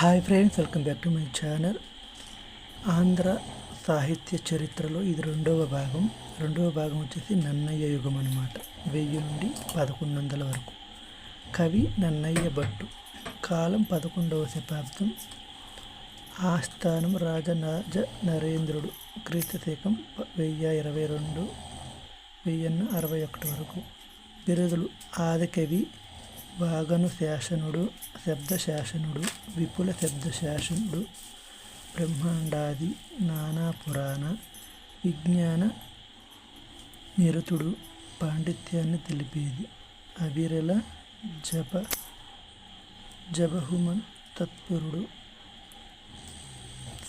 Hi friends welcome back to my channel. Andhra సాహిత్య చరిత్రలో ఇది రెండవ భాగం. రెండవ భాగం వచ్చేసి నన్నయ్య యుగం అనమాట వెయ్యి నుండి పదకొండు వందల వరకు. కవి నన్నయ్య భట్టు. కాలం పదకొండవ శతాబ్దం. ఆస్థానం రాజనాజ నరేంద్రుడు. క్రీస్తు వెయ్యి ఇరవై రెండు వెయ్యిన్న అరవై ఒకటి వరకు. బిరుదులు ఆదికవి వాగను శాసనుడు శబ్ద శాసనుడు విపుల శబ్దశాసనుడు బ్రహ్మాండాది నానా పురాణ విజ్ఞాన నిరుతుడు పాండిత్యాన్ని తెలిపేది. అవిరల జప జబహుమన్ తత్పురుడు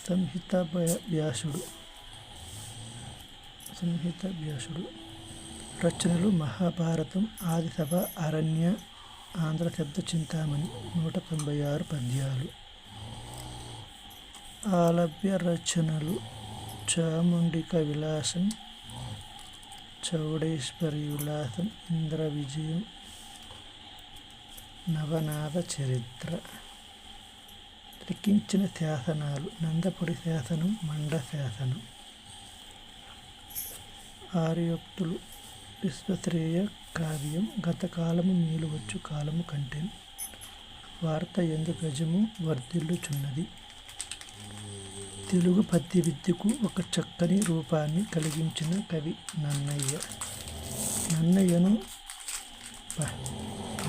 సంహిత వ్యాసుడు సంహిత వ్యాసుడు రచనలు మహాభారతం ఆదిసభ అరణ్య ఆంధ్ర శబ్ద చింతామణి నూట తొంభై ఆరు పద్యాలు. ఆలభ్య రచనలు చాముండిక విలాసం చౌడేశ్వరి విలాసం ఇంద్ర విజయం నవనాథ చరిత్ర. లిఖించిన శాసనాలు నందపుడి శాసనం మండ శాసనం ఆర్యోక్తులు విశ్వశ్రేయ కావ్యం గత కాలము మేలువచ్చు కాలము కంటే వార్త ఎందు గజము వర్ధిల్లుచున్నది. తెలుగు పద్య విద్యకు ఒక చక్కని రూపాన్ని కలిగించిన కవి నన్నయ్య. నన్నయ్యను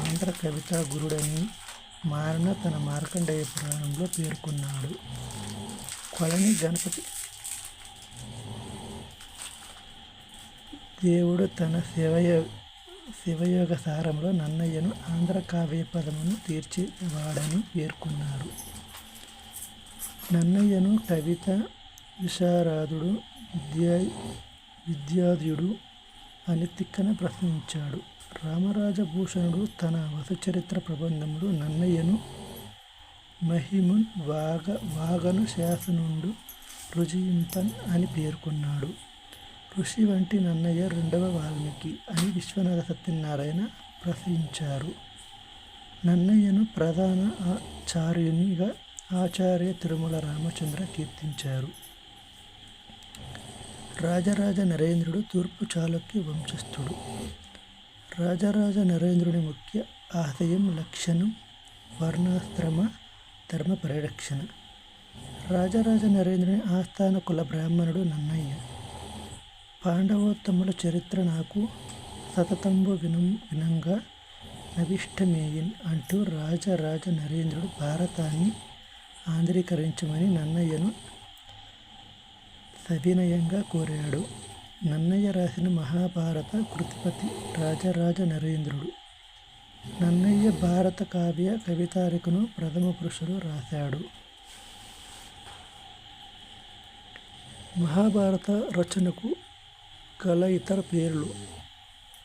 ఆంధ్ర కవితా గురుడని మారణ తన మార్కండేయ పురాణంలో పేర్కొన్నాడు. కొలని గణపతి దేవుడు తన శివయ శివయోగ సారంలో నన్నయ్యను ఆంధ్ర కావ్య పదమును తీర్చివాడని పేర్కొన్నారు. నన్నయ్యను కవిత విషారాధుడు విద్యా విద్యాధుడు అని తిక్కన ప్రశ్నించాడు. రామరాజభూషణుడు తన వసుచరిత్ర ప్రబంధంలో నన్నయ్యను మహిమున్ వాగ వాగను శాసనుండు రుజింపన్ అని పేర్కొన్నాడు. ఋషి వంటి నన్నయ్య రెండవ వాల్మీకి అని విశ్వనాథ సత్యనారాయణ ప్రశ్నించారు నన్నయ్యను ప్రధాన ఆచార్యునిగా ఆచార్య తిరుమల రామచంద్ర కీర్తించారు. రాజరాజ నరేంద్రుడు తూర్పు చాళుక్య వంశస్థుడు. రాజరాజ నరేంద్రుని ముఖ్య ఆశయం లక్షణం వర్ణాశ్రమ ధర్మ పరిరక్షణ. రాజరాజ నరేంద్రుని ఆస్థాన కుల బ్రాహ్మణుడు నన్నయ్య. పాండవోత్తముల చరిత్ర నాకు సతతంబు వినం వినంగా నవిష్టమేయన్ అంటూ రాజరాజ నరేంద్రుడు భారతాన్ని ఆంధ్రీకరించమని నన్నయ్యను సవినయంగా కోరాడు. నన్నయ్య రాసిన మహాభారత కృతిపతి రాజరాజ నరేంద్రుడు. నన్నయ్య భారత కావ్య కవితారికను ప్రథమ పురుషుడు రాశాడు. మహాభారత రచనకు గల ఇతర పేర్లు.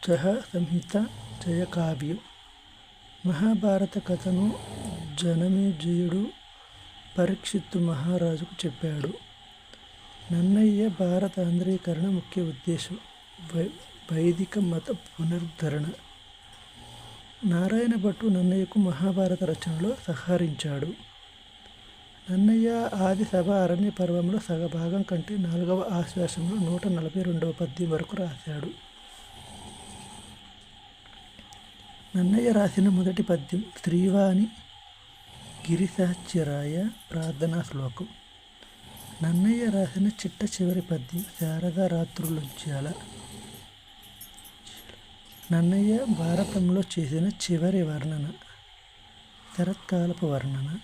చహ సంహిత జయకావ్యం మహాభారత కథను జనమేజయుడు పరీక్షిత్తు మహారాజుకు చెప్పాడు. నన్నయ్య భారత ఆంధ్రీకరణ ముఖ్య ఉద్దేశం వై వైదిక మత పునరుద్ధరణ. నారాయణ భట్టు నన్నయ్యకు మహాభారత రచనలో సహకరించాడు. నన్నయ్య ఆది సభ అరణ్య పర్వంలో సగభాగం కంటే నాలుగవ ఆశ్వాసంలో నూట నలభై రెండవ పద్యం వరకు రాశాడు. నన్నయ్య రాసిన మొదటి పద్యం శ్రీవాణి గిరిసాచిరాయ ప్రార్థనా శ్లోకం. నన్నయ్య రాసిన చిట్ట చివరి పద్యం శారదా రాత్రులుజ్జాల నన్నయ్య భారతంలో చేసిన చివరి వర్ణన శరత్కాలపు వర్ణన.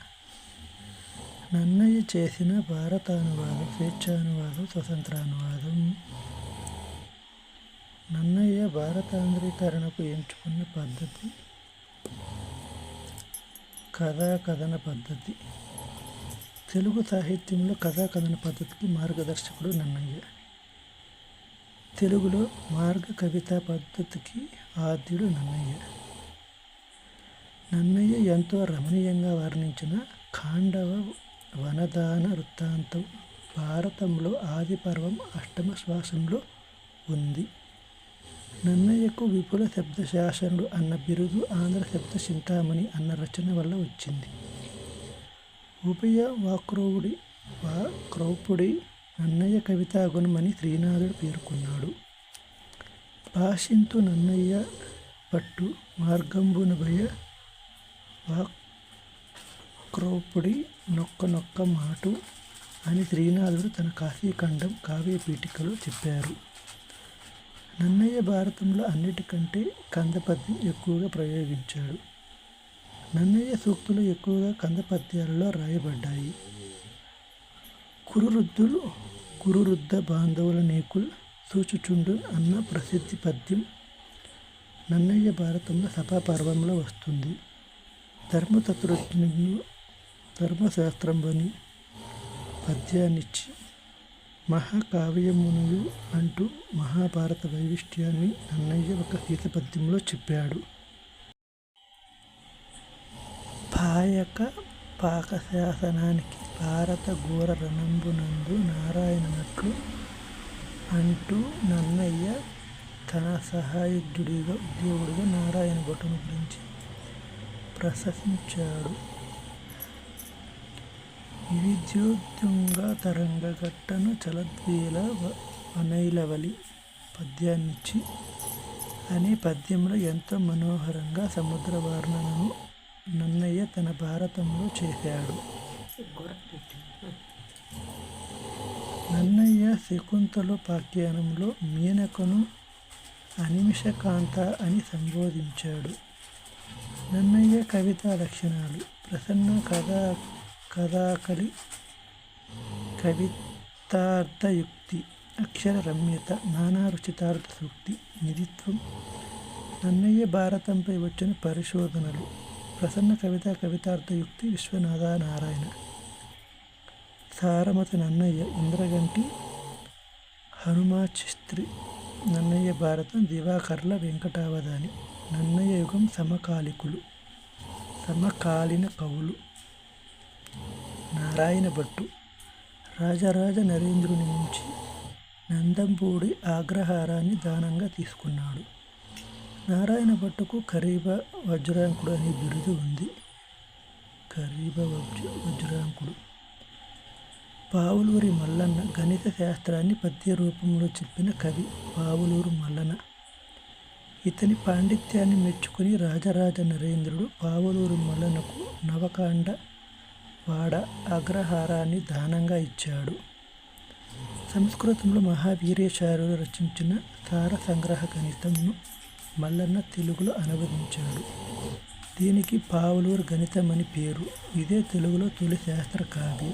నన్నయ్య చేసిన భారతానువాదం స్వేచ్ఛానువాదం స్వతంత్రానువాదం. నన్నయ్య భారతాంధ్రీకరణకు ఎంచుకున్న పద్ధతి కథా కథన పద్ధతి. తెలుగు సాహిత్యంలో కథా కథన పద్ధతికి మార్గదర్శకుడు నన్నయ్య. తెలుగులో మార్గ కవితా పద్ధతికి ఆద్యుడు నన్నయ్య. నన్నయ్య ఎంతో రమణీయంగా వర్ణించిన ఖాండవ వనదాన వృత్తాంతం భారతంలో ఆది పర్వం అష్టమ శ్వాసంలో ఉంది. నన్నయ్యకు విపుల శబ్ద శాసనుడు అన్న బిరుదు ఆంధ్ర శబ్ద చింతామణి అన్న రచన వల్ల వచ్చింది. ఉభయ వాక్రౌడి వా క్రౌపుడి నన్నయ్య కవితాగుణమని శ్రీనాథుడు పేర్కొన్నాడు. భాషింతు నన్నయ్య పట్టు మార్గంబునభయ వాక్రోపుడి నొక్క నొక్క మాటు అని శ్రీనాథుడు తన కాశీఖండం కావ్యపీఠికలో చెప్పారు. నన్నయ్య భారతంలో అన్నిటికంటే కందపద్యం ఎక్కువగా ప్రయోగించాడు. నన్నయ్య సూక్తులు ఎక్కువగా కందపద్యాలలో రాయబడ్డాయి. కురురుద్దులు కురురుద్ద బాంధవుల నీకుల్ సూచుచుండు అన్న ప్రసిద్ధి పద్యం నన్నయ్య భారతంలో సభాపర్వంలో వస్తుంది. ధర్మతత్వజ్ఞులు ధర్మశాస్త్రంలోని పద్యాన్నిచ్చి మహాకావ్యమును అంటూ మహాభారత వైవిష్ట్యాన్ని నన్నయ్య ఒక గీత పద్యంలో చెప్పాడు. పాయక పాకశాసనానికి భారత ఘోర రణంబునందు నారాయణనట్లు అంటూ నన్నయ్య తన సహాయుడిగా ఉద్యోగుడిగా నారాయణ భటుని గురించి ప్రశంసించాడు. విద్యోద్యుంగ తరంగగట్టను చలద్వేల వనైలవలి పద్యాన్నిచ్చి అనే పద్యంలో ఎంతో మనోహరంగా సముద్ర వర్ణనను నన్నయ్య తన భారతంలో చేశాడు. నన్నయ్య శకుంతల పాఖ్యానంలో మీనకను అనిమిషకాంత అని సంబోధించాడు. నన్నయ్య కవితా లక్షణాలు ప్రసన్న కథా కథాకలి కవితార్థయుక్తి అక్షర రమ్యత నానా రుచితార్థ సూక్తి నిధిత్వం నన్నయ్య భారతంపై వచ్చిన పరిశోధనలు ప్రసన్న కవిత కవితార్థయుక్తి విశ్వనాథ నారాయణ సారమతి నన్నయ్య ఇంద్రగంటి హనుమాచిస్త్రి నన్నయ్య భారతం దివాకర్ల వెంకటావధాని నన్నయ్య యుగం సమకాలికులు సమకాలీన కవులు. నారాయణ భట్టు రాజరాజ నరేంద్రుని నుంచి నందంపూడి ఆగ్రహారాన్ని దానంగా తీసుకున్నాడు. నారాయణ భట్టుకు ఖరీబ వజ్రాంకుడు అనే బిరుదు ఉంది. ఖరీబ వజ్ర వజ్రాంకుడు. పావులూరి మల్లన్న గణిత శాస్త్రాన్ని పద్య రూపంలో చెప్పిన కవి పావులూరు మల్లన ఇతని పాండిత్యాన్ని మెచ్చుకుని రాజరాజ నరేంద్రుడు పావులూరు మల్లనకు నవకాండ వాడ అగ్రహారాన్ని దానంగా ఇచ్చాడు. సంస్కృతంలో మహావీర్యాచార్యులు రచించిన సార సంగ్రహ గణితంను మల్లన్న తెలుగులో అనువదించాడు. దీనికి పావులూరు గణితం అని పేరు. ఇదే తెలుగులో తొలి శాస్త్ర కావ్యం.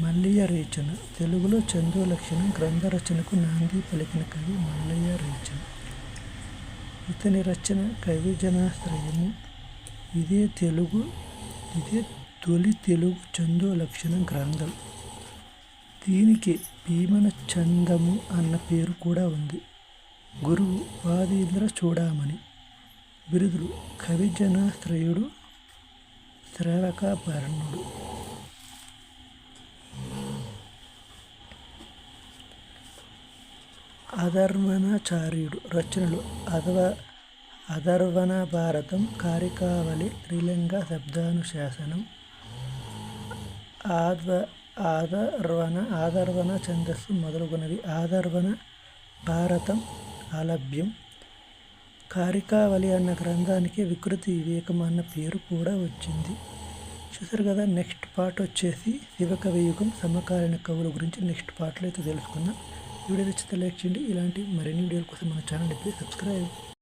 మల్లయ్య రేచన తెలుగులో చందో లక్షణం గ్రంథ రచనకు నాంది పలికిన కవి మల్లయ్య రేచన ఇతని రచన కవి జనాశ్రయము ఇదే తెలుగు ఇదే తొలి తెలుగు చందో లక్షణ గ్రంథం. దీనికి భీమన చందము అన్న పేరు కూడా ఉంది. గురువు వాదీంద్ర చూడామణి. బిరుదులు కవిజనాశ్రయుడు శ్రావకాభరణుడు అధర్వణాచార్యుడు రచనలు అధవ అధర్వణ భారతం కారికావళి త్రిలింగ శబ్దానుశాసనం ఆధ్వ ఆధర్వణ ఆధర్వణ ఛందస్సు మొదలుగునవి. ఆదర్వణ భారతం అలభ్యం కారికావళి అన్న గ్రంథానికి వికృతి వివేకం అన్న పేరు కూడా వచ్చింది. చూసారు కదా నెక్స్ట్ పార్ట్ వచ్చేసి శివకవి యుగం సమకాలీన కవుల గురించి నెక్స్ట్ పార్ట్లో అయితే తెలుసుకుందాం. వీడియో నచ్చితే లైక్ చేయండి. ఇలాంటి మరిన్ని వీడియోల కోసం మన ఛానల్ ఇప్పుడు సబ్స్క్రైబ్.